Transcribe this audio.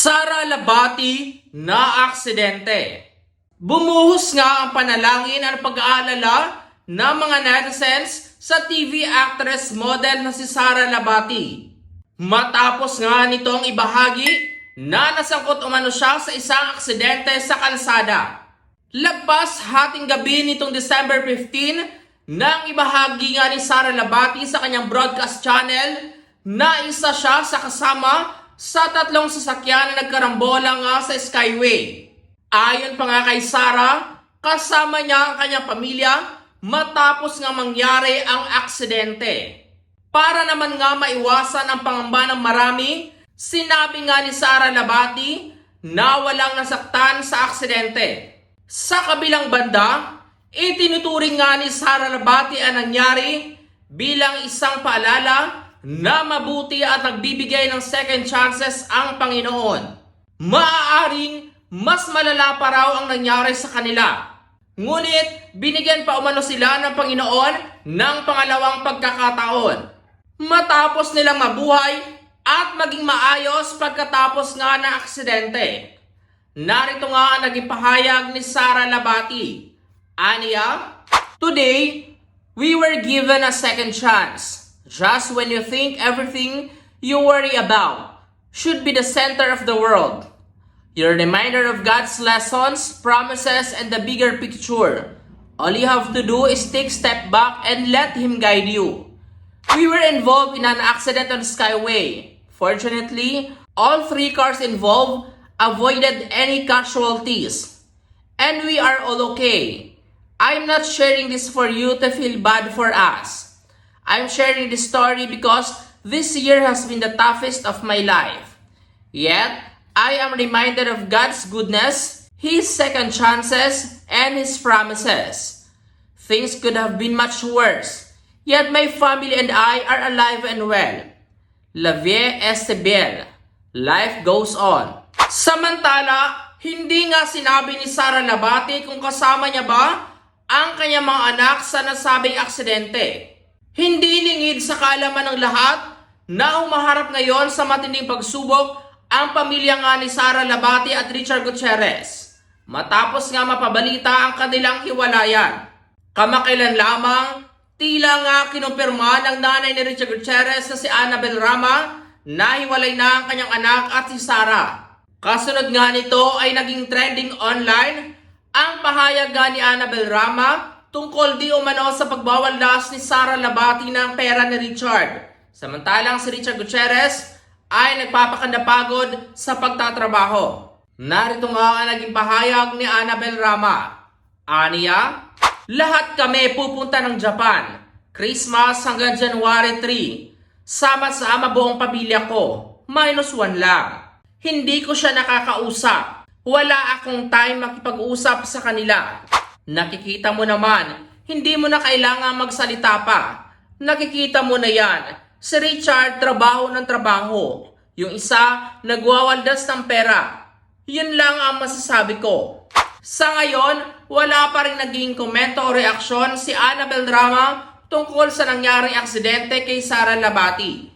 Sara Labati na aksidente. Bumuhos nga ang panalangin at pag-aalala ng mga netizens sa TV actress model na si Sara Labati. Matapos nga nitong ibahagi na nasangkot umano siya sa isang aksidente sa kalsada. Lagpas hating gabi nitong December 15 nang ibahagi nga ni Sara Labati sa kanyang broadcast channel na isa siya sa kasama sa tatlong sasakyan na nagkarambola nga sa Skyway. Ayon pa nga kay Sara, kasama niya ang kanyang pamilya matapos nga mangyari ang aksidente. Para naman nga maiwasan ang pangamba ng marami, sinabi nga ni Sara Labati na walang nasaktan sa aksidente. Sa kabilang banda, itinuturing nga ni Sara Labati ang nangyari bilang isang paalala na mabuti at nagbibigay ng second chances ang Panginoon. Maaaring mas malala pa raw ang nangyari sa kanila. Ngunit binigyan pa umano sila ng Panginoon ng pangalawang pagkakataon. Matapos nilang mabuhay at maging maayos pagkatapos nga ng aksidente. Narito nga ang naging pahayag ni Sara Labati. Aniya, Today, we were given a second chance. Just when you think everything you worry about should be the center of the world. You're of God's lessons, promises, and the bigger picture. All you have to do is take step back and let Him guide you. We were involved in an accident on Skyway. Fortunately, all three cars involved avoided any casualties. And we are all okay. I'm not sharing this for you to feel bad for us. I'm sharing this story because this year has been the toughest of my life. Yet, I am reminded of God's goodness, His second chances, and His promises. Things could have been much worse, yet my family and I are alive and well. La vie est belle. Life goes on. Samantala, hindi nga sinabi ni Sara Labati kung kasama niya ba ang kanyang mga anak sa nasabing aksidente. Hindi lingid sa kaalaman ng lahat na umaharap ngayon sa matinding pagsubok ang pamilya nga ni Sara Labati at Richard Gutierrez. Matapos nga mapabalita ang kanilang hiwalayan. Kamakailan lamang, tila nga kinumpirma ng nanay ni Richard Gutierrez na si Annabel Rama na hiwalay na ang kanyang anak at si Sara. Kasunod nga nito ay naging trending online ang pahayag nga ni Annabel Rama tungkol di umano sa pagbawaldas ni Sara Labati ng pera ni Richard. Samantalang si Richard Gutierrez ay nagpapakandapagod sa pagtatrabaho. Narito nga ang naging pahayag ni Annabel Rama. Aniya, lahat kami pupunta ng Japan. Christmas hanggang January 3. Sama-sama buong pamilya ko. Minus one lang. Hindi ko siya nakakausap. Wala akong time makipag-usap sa kanila. Nakikita mo naman, hindi mo na kailangan magsalita pa. Nakikita mo na yan. Si Richard, trabaho ng trabaho. Yung isa, nagwawaldas ng pera. Yun lang ang masasabi ko. Sa ngayon, wala pa rin naging komento o reaksyon si Annabel Drama tungkol sa nangyaring aksidente kay Sara Labati.